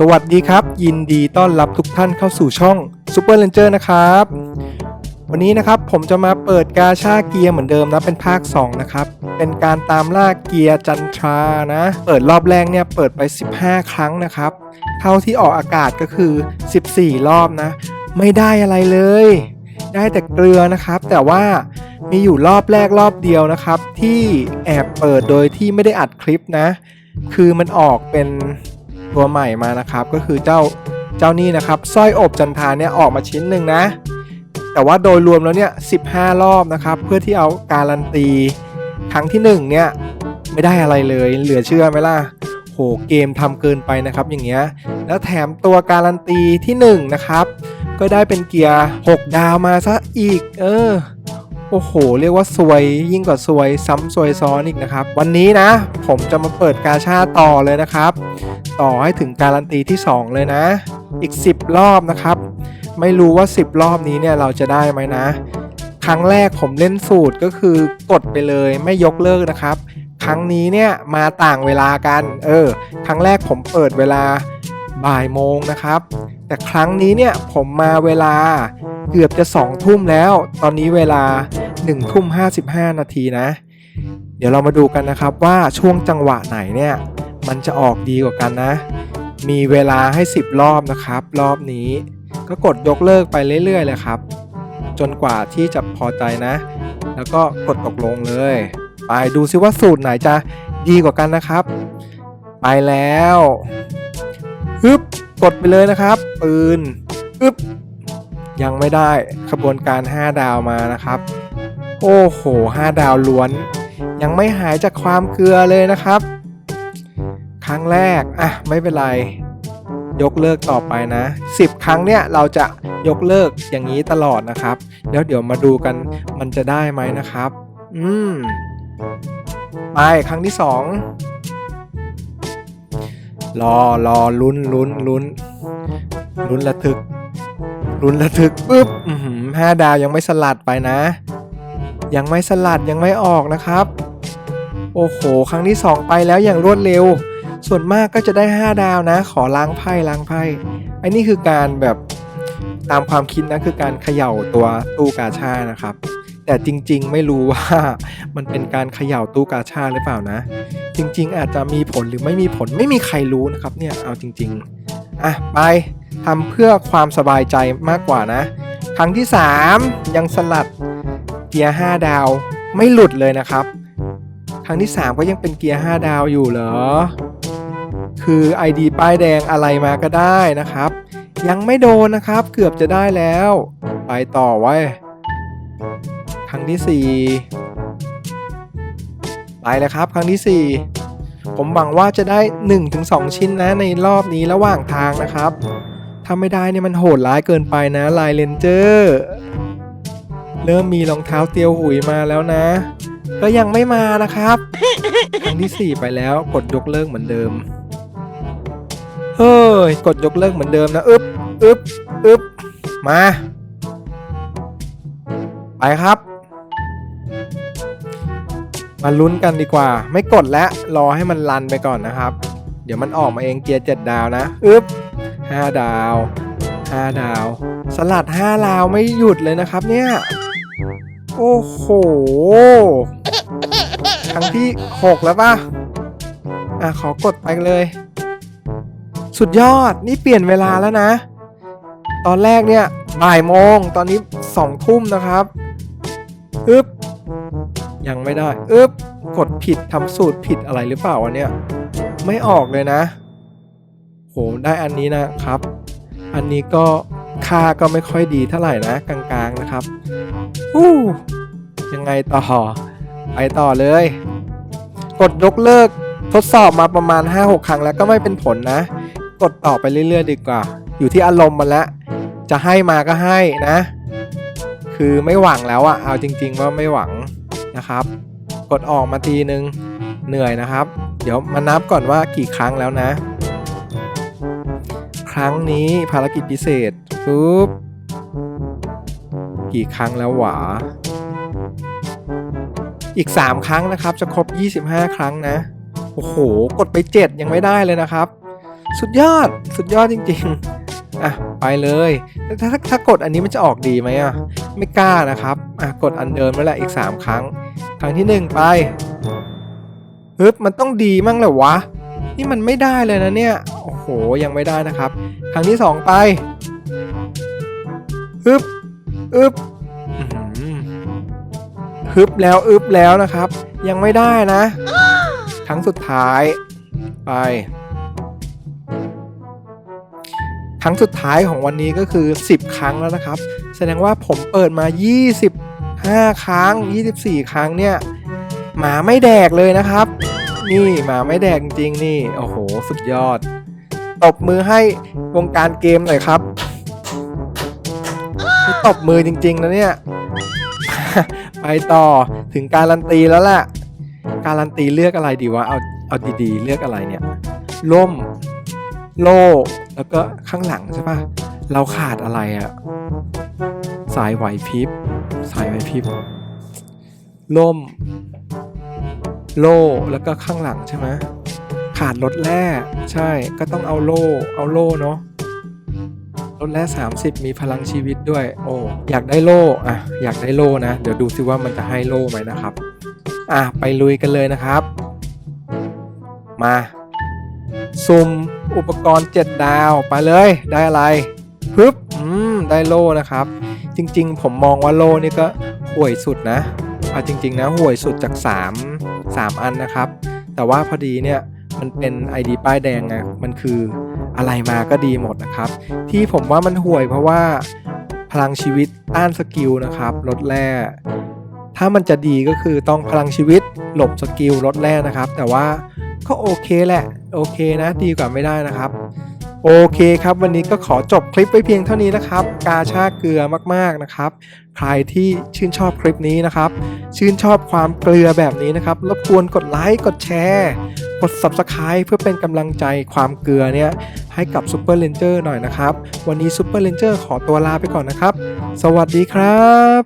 สวัสดีครับ ยินดีต้อนรับทุกท่านเข้าสู่ช่อง Super Ranger นะครับ วันนี้นะครับผมจะมาเปิดกาชาเกียร์เหมือนเดิมนะเป็นภาค 2 นะครับ เป็นการตามล่าเกียร์จันทรานะ เปิดรอบแรกเนี่ยเปิดไป 15 ครั้งนะครับ เท่าที่ออกอากาศก็คือ 14 รอบนะ ไม่ได้อะไรเลย ได้แต่เกลือนะครับ แต่ว่ามีอยู่รอบแรกรอบเดียวนะครับ ที่แอบเปิดโดยที่ไม่ได้อัดคลิปนะ คือมันออกเป็น ตัวใหม่มานะครับ ก็คือเจ้าเจ้านี่นะครับสร้อยอบจันทาเนี่ยออกมาชิ้นหนึ่งนะ แต่ว่าโดยรวมแล้วเนี่ย15รอบนะครับ เพื่อที่เอาการันตีครั้งที่1เนี่ยไม่ได้อะไรเลย เหลือเชื่อไหมล่ะโหเกมทำเกินไปนะครับอย่างเงี้ยแล้วแถมตัวการันตีที่1นะครับก็ได้เป็นเกียร์ 6 ดาวมาซะอีก เออ โอ้โห เรียกว่าสวยยิ่งกว่าสวยซ้ำสวยซ้อนอีกนะครับ วันนี้นะ ผมจะมาเปิดกาชาต่อเลยนะครับ ต่อให้ถึงการันตีที่ 2 เลยนะ อีก 10 รอบนะครับ ไม่รู้ว่า 10 รอบนี้เนี่ยเราจะได้ไหมนะ ครั้งแรกผมเล่นสูตรก็คือกดไปเลยไม่ยกเลิกนะครับ ครั้งนี้เนี่ยมาต่างเวลากัน เออ ครั้งแรกผมเปิดเวลา บ่ายโมงนะครับ แต่ครั้งนี้เนี่ยผมมาเวลาเกือบจะ2ทุ่มแล้ว ตอนนี้เวลา1ทุ่ม55 นาทีนะ เดี๋ยวเรามาดูกันนะครับว่าช่วงจังหวะไหนเนี่ย มันจะออกดีกว่ากันนะ มีเวลาให้ 10 รอบนะครับ รอบนี้ก็กดยกเลิกไปเรื่อยๆเลยครับ จนกว่าที่จะพอใจนะ แล้วก็กดตกลงเลย ไปดูซิว่าสูตรไหนจะดีกว่ากันนะครับ ไปแล้ว ฮึบกดไปเลยนะครับ ปืนฮึบยังไม่ได้ขบวนการ 5 ดาวมานะครับ โอ้โห 5 ดาวล้วน ยังไม่หายจากความเกลือเลยนะครับ ครั้งแรก อะ ไม่เป็นไร ยกเลิกต่อไปนะ 10 ครั้งเนี่ยเราจะยกเลิกอย่างนี้ตลอดนะครับแล้วเดี๋ยวมาดูกันมันจะได้ไหมนะครับ อืม ไปครั้งที่ 2 รอรอลุ้นลุ้นลุ้นลุ้นระทึกลุ้นระทึกปุ๊บห้าดาวยังไม่สลัดไปนะ ยังไม่สลัดยังไม่ออกนะครับ โอ้โห ครั้งที่ 2 ไปแล้วอย่างรวดเร็ว ส่วนมากก็จะได้ 5 ดาวนะ ขอล้างไพ่ล้างไพ่ไอ้นี่คือการแบบตามความคิดนะคือการเขย่าตัวตู้กาชานะครับ แต่จริงๆ ไม่รู้ว่ามันเป็นการเขย่าตู้กาชาหรือเปล่านะ จริง ๆ อาจจะมีผลหรือไม่มีผลไม่มีใครรู้นะครับเนี่ยเอาจริง ๆ อะไปทำเพื่อความสบายใจมากกว่านะ ครั้งที่ 3 ยังสลัดเกียร์ 5 ดาวไม่หลุดเลยนะครับ ครั้งที่ 3 ก็ยังเป็นเกียร์ 5 ดาวอยู่เหรอ คือ ID ป้ายแดงอะไรมาก็ได้นะครับ ยังไม่โดนนะครับ เกือบจะได้แล้ว ไปต่อไว้ รั้งที่ 4 ไปเลยครับครั้งที่ 4 ผมหวังว่าจะได้ 1-2 ชิ้นนะในรอบนี้ระหว่างทางนะครับ ถ้าไม่ได้เนี่ยมันโหดร้ายเกินไปนะลายเลนเจอร์เริ่มมีรองเท้าเตียวหุยมาแล้วนะ ก็ยังไม่มานะครับ ครั้งที่ 4 ไปแล้วกดยกเลิกเหมือนเดิมเฮ้ยกดยกเลิกเหมือนเดิมนะอึ๊บอึ๊บอึ๊บมา ไปครับ มาลุ้นกันดีกว่า ไม่กดแล้วรอให้มันรันไปก่อนนะครับ เดี๋ยวมันออกมาเองเกียร์ 7 ดาวนะอึ๊บ5 ดาว 5 ดาว สลัด 5 ดาวไม่หยุดเลยนะครับเนี่ย โอ้โหครั้งที่ 6 แล้วป่ะ อะ ขอกดไปเลย สุดยอดนี่เปลี่ยนเวลาแล้วนะ ตอนแรกเนี่ยบ่ายโมงตอนนี้สองทุ่มนะครับอึ๊บ ยังไม่ได้อึ๊บกดผิดทำสูตรผิดอะไรหรือเปล่าวะเนี่ยไม่ออกเลยนะโหได้อันนี้นะครับ อันนี้ก็ค่าก็ไม่ค่อยดีเท่าไหร่นะกลางๆนะครับอู้ยังไงต่อไปต่อเลย กดยกเลิกทดสอบมาประมาณ 5-6 ครั้งแล้วก็ไม่เป็นผลนะ กดต่อไปเรื่อยๆ ดีกว่า อยู่ที่อารมณ์มันละจะให้มาก็ให้นะ คือไม่หวังแล้วอะเอาจริง ๆ ว่าไม่หวัง นะครับ กดออกมาทีนึงเหนื่อยนะครับ เดี๋ยวมานับก่อนว่ากี่ครั้งแล้วนะ ครั้งนี้ภารกิจพิเศษปุ๊บกี่ครั้งแล้วหวาอีก 3 ครั้งนะครับ จะครบ 25 ครั้งนะ โอ้โห กดไป 7 ยังไม่ได้เลยนะครับ สุดยอด สุดยอดจริง ๆ เลยถ้าถ้ากดอันนี้มันจะออกดีไหมอะ ไม่กล้านะครับอะกดอันเดิมนั่นแหละอีก 3 ครั้ง ครั้งที่ 1 ไปฮึบมันต้องดีมั่งแหละวะ นี่มันไม่ได้เลยนะเนี่ย โอ้โห ยังไม่ได้นะครับ ครั้งที่ 2 ไปฮึบอึบฮึบแล้วอึบแล้วนะครับ ยังไม่ได้นะ ครั้งสุดท้ายไป รั้งสุดท้ายของวันนี้ก็คือ 10 ครั้งแล้วนะครับ แสดงว่าผมเปิดมา 25 ครั้ง 24 ครั้งเนี่ยหมาไม่แดกเลยนะครับ นี่หมาไม่แดกจริงๆนี่โอ้โห สุดยอด ตบมือให้วงการเกมหน่อยครับตบมือจริงๆนะเนี่ย ไปต่อถึงการันตีแล้วแหละการันตีเลือกอะไรดีวะเอาเอาดีๆ เลือกอะไรเนี่ย ล่ม โล่แล้วก็ข้างหลังใช่ปะเราขาดอะไรอะสายไหวพริบสายไหวพริบล่ม โล่แล้วก็ข้างหลังใช่ไหมขาดรถแร่ใช่ก็ต้องเอาโล่เอาโล่เนาะรถแร่30 มีพลังชีวิตด้วย โอ้อยากได้โล่อะอยากได้โล่นะ เดี๋ยวดูซิว่ามันจะให้โล่ไหมนะครับ อะไปลุยกันเลยนะครับ มาซุ่ม อุปกรณ์ 7 ดาวไปเลยได้อะไรปึ๊บอืมได้โล่นะครับ จริงๆ ผมมองว่าโล่นี่ก็ห่วยสุดนะเอาจริง ๆ นะห่วยสุดจาก 3 3 อันนะครับ แต่ว่าพอดีเนี่ยมันเป็น ID ป้ายแดงไงมันคืออะไรมาก็ดีหมดนะครับ ที่ผมว่ามันห่วยเพราะว่าพลังชีวิตต้านสกิลนะครับลดแร่ถ้ามันจะดีก็คือต้องพลังชีวิตหลบสกิลลดแร่นะครับ แต่ว่า ก็โอเคแหละ โอเคนะ ดีกว่าไม่ได้นะครับ โอเคครับ วันนี้ก็ขอจบคลิปไว้เพียงเท่านี้นะครับ กาชาเกลือมากๆนะครับ ใครที่ชื่นชอบคลิปนี้นะครับ ชื่นชอบความเกลือแบบนี้นะครับรบกวนกดไลค์กดแชร์กด Subscribe เพื่อเป็นกำลังใจความเกลือเนี่ยให้กับ Super Ranger หน่อยนะครับ วันนี้ Super Ranger ขอตัวลาไปก่อนนะครับ สวัสดีครับ